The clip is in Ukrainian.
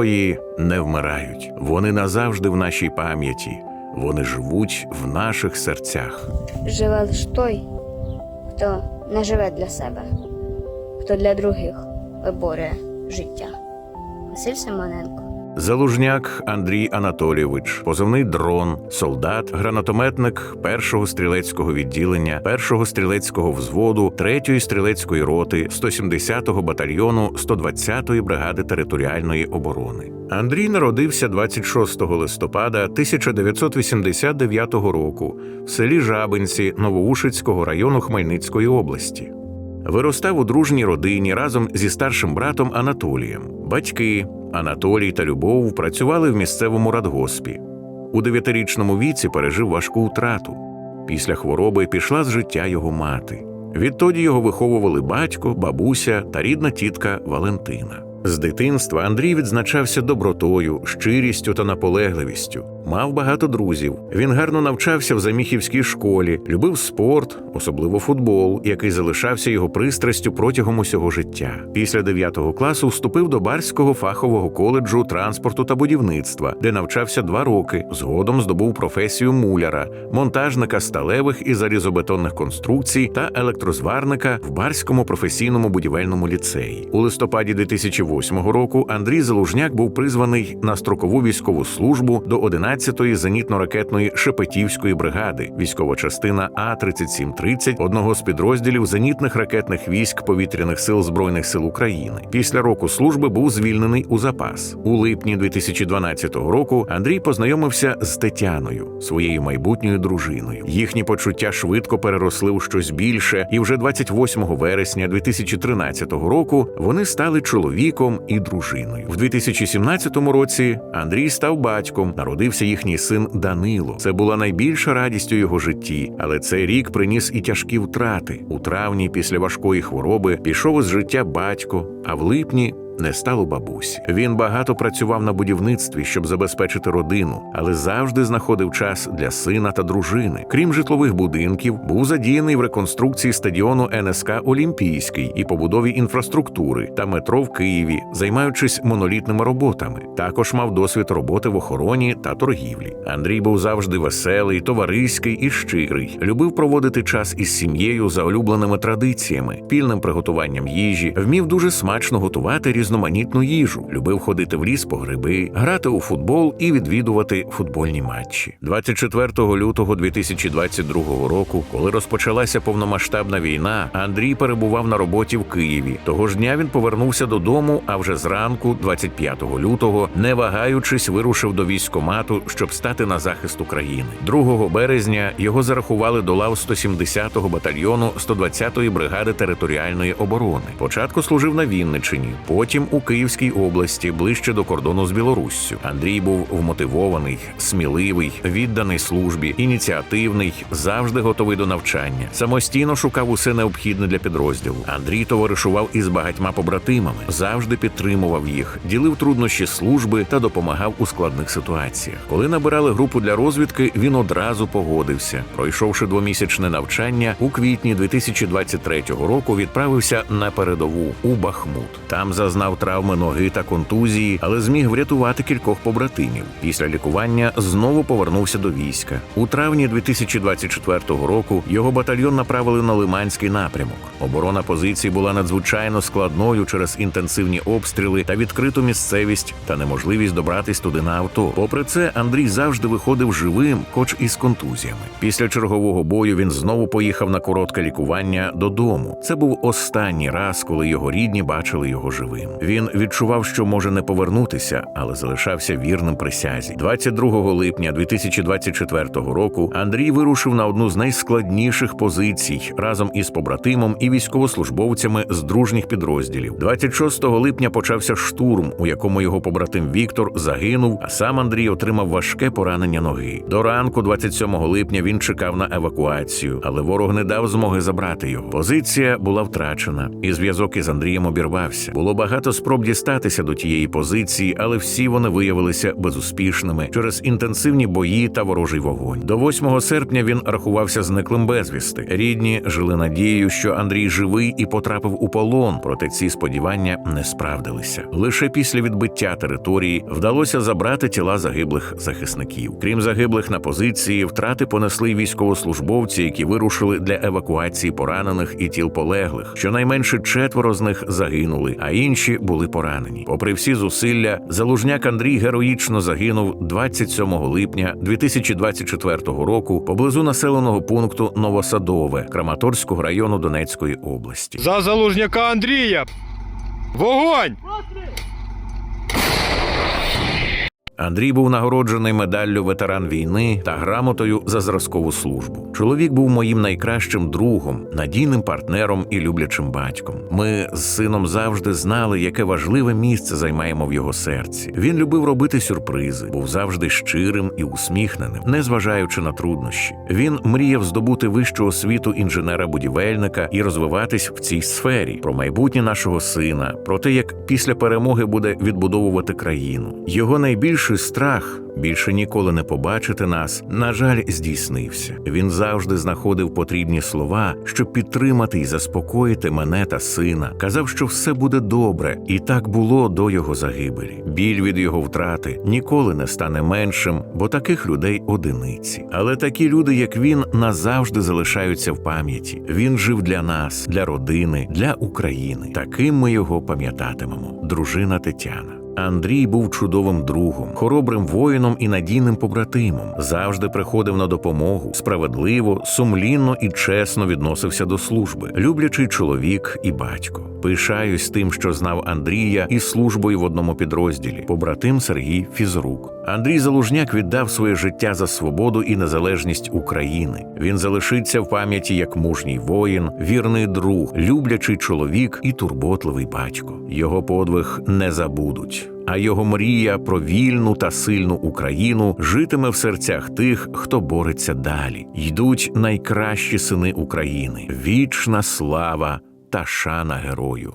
герої не вмирають. Вони назавжди в нашій пам'яті. Вони живуть в наших серцях. Живе лише той, хто не живе для себе, хто для других виборює життя. Василь Симоненко. Залужняк Андрій Анатолійович, позивний дрон, солдат, гранатометник першого стрілецького відділення, першого стрілецького взводу, третьої стрілецької роти, 170-го батальйону 120-ї бригади територіальної оборони. Андрій народився 26 листопада 1989 року в селі Жабинці Новоушицького району Хмельницької області. Виростав у дружній родині разом зі старшим братом Анатолієм. Батьки Анатолій та Любов працювали в місцевому радгоспі. У дев'ятирічному віці пережив важку втрату. Після хвороби пішла з життя його мати. Відтоді його виховували батько, бабуся та рідна тітка Валентина. З дитинства Андрій відзначався добротою, щирістю та наполегливістю. Мав багато друзів. Він гарно навчався в заміхівській школі, любив спорт, особливо футбол, який залишався його пристрастю протягом усього життя. Після 9 класу вступив до Барського фахового коледжу транспорту та будівництва, де навчався два роки. Згодом здобув професію муляра, монтажника сталевих і залізобетонних конструкцій та електрозварника в Барському професійному будівельному ліцеї. У листопаді 2008 року Андрій Залужняк був призваний на строкову військову службу до 11-ї зенітно-ракетної Шепетівської бригади, військова частина А 3730 одного з підрозділів зенітних ракетних військ повітряних сил збройних сил України. Після року служби був звільнений у запас. У липні 2012 року Андрій познайомився з Тетяною, своєю майбутньою дружиною. Їхні почуття швидко переросли у щось більше, і вже 28 вересня 2013 року вони стали чоловіком і дружиною. В 2017 році Андрій став батьком. Народився їхній син Данило. Це була найбільша радість у його житті, але цей рік приніс і тяжкі втрати. У травні, після важкої хвороби, пішов із життя батько, а в липні. Не стало бабусі. Він багато працював на будівництві, щоб забезпечити родину, але завжди знаходив час для сина та дружини. Крім житлових будинків, був задіяний в реконструкції стадіону НСК Олімпійський і побудові інфраструктури та метро в Києві, займаючись монолітними роботами. Також мав досвід роботи в охороні та торгівлі. Андрій був завжди веселий, товариський і щирий. Любив проводити час із сім'єю за улюбленими традиціями, пільним приготуванням їжі, вмів дуже смачно готувати різноманітну їжу, любив ходити в ліс по гриби, грати у футбол і відвідувати футбольні матчі. 24 лютого 2022 року, коли розпочалася повномасштабна війна, Андрій перебував на роботі в Києві. Того ж дня він повернувся додому. А вже зранку, 25 лютого, не вагаючись, вирушив до військкомату, щоб стати на захист України. 2 березня його зарахували до лав 170-го батальйону 120-ї бригади територіальної оборони. Спочатку служив на Вінниччині, потім у Київській області, ближче до кордону з Білоруссю. Андрій був вмотивований, сміливий, відданий службі, ініціативний, завжди готовий до навчання. Самостійно шукав усе необхідне для підрозділу. Андрій товаришував із багатьма побратимами, завжди підтримував їх, ділив труднощі служби та допомагав у складних ситуаціях. Коли набирали групу для розвідки, він одразу погодився. Пройшовши двомісячне навчання, у квітні 2023 року відправився на передову у Бахмут. Там зазнав травми ноги та контузії, але зміг врятувати кількох побратимів. Після лікування знову повернувся до війська. У травні 2024 року його батальйон направили на Лиманський напрямок. Оборона позицій була надзвичайно складною через інтенсивні обстріли та відкриту місцевість та неможливість добратись туди на авто. Попри це, Андрій завжди виходив живим, хоч і з контузіями. Після чергового бою він знову поїхав на коротке лікування додому. Це був останній раз, коли його рідні бачили його живим. Він відчував, що може не повернутися, але залишався вірним присязі. 22 липня 2024 року Андрій вирушив на одну з найскладніших позицій разом із побратимом і військовослужбовцями з дружніх підрозділів. 26 липня почався штурм, у якому його побратим Віктор загинув, а сам Андрій отримав важке поранення ноги. До ранку, 27 липня, він чекав на евакуацію, але ворог не дав змоги забрати його. Позиція була втрачена, і зв'язок із Андрієм обірвався. Було багато багато спроб дістатися до тієї позиції, але всі вони виявилися безуспішними через інтенсивні бої та ворожий вогонь. До 8 серпня він рахувався зниклим безвісти. Рідні жили надією, що Андрій живий і потрапив у полон, проте ці сподівання не справдилися. Лише після відбиття території вдалося забрати тіла загиблих захисників. Крім загиблих на позиції, втрати понесли військовослужбовці, які вирушили для евакуації поранених і тіл полеглих. Щонайменше четверо з них загинули, а інші були поранені. Попри всі зусилля, залужняк Андрій героїчно загинув 27 липня 2024 року поблизу населеного пункту Новосадове Краматорського району Донецької області. За залужняка Андрія! Вогонь! Андрій був нагороджений медаллю ветеран війни та грамотою за зразкову службу. Чоловік був моїм найкращим другом, надійним партнером і люблячим батьком. Ми з сином завжди знали, яке важливе місце займаємо в його серці. Він любив робити сюрпризи, був завжди щирим і усміхненим, незважаючи на труднощі. Він мріяв здобути вищу освіту інженера-будівельника і розвиватись в цій сфері про майбутнє нашого сина, про те, як після перемоги буде відбудовувати країну. Його найбільший страх більше ніколи не побачити нас, на жаль, здійснився. Він завжди знаходив потрібні слова, щоб підтримати і заспокоїти мене та сина. Казав, що все буде добре, і так було до його загибелі. Біль від його втрати ніколи не стане меншим, бо таких людей одиниці. Але такі люди, як він, назавжди залишаються в пам'яті. Він жив для нас, для родини, для України. Таким ми його пам'ятатимемо. Дружина Тетяна. Андрій був чудовим другом, хоробрим воїном і надійним побратимом. Завжди приходив на допомогу, справедливо, сумлінно і чесно відносився до служби, люблячий чоловік і батько. Пишаюсь тим, що знав Андрія із службою в одному підрозділі, побратим Сергій Фізрук. Андрій Залужняк віддав своє життя за свободу і незалежність України. Він залишиться в пам'яті як мужній воїн, вірний друг, люблячий чоловік і турботливий батько. Його подвиг не забудуть. А його мрія про вільну та сильну Україну житиме в серцях тих, хто бореться далі. Йдуть найкращі сини України. Вічна слава та шана герою.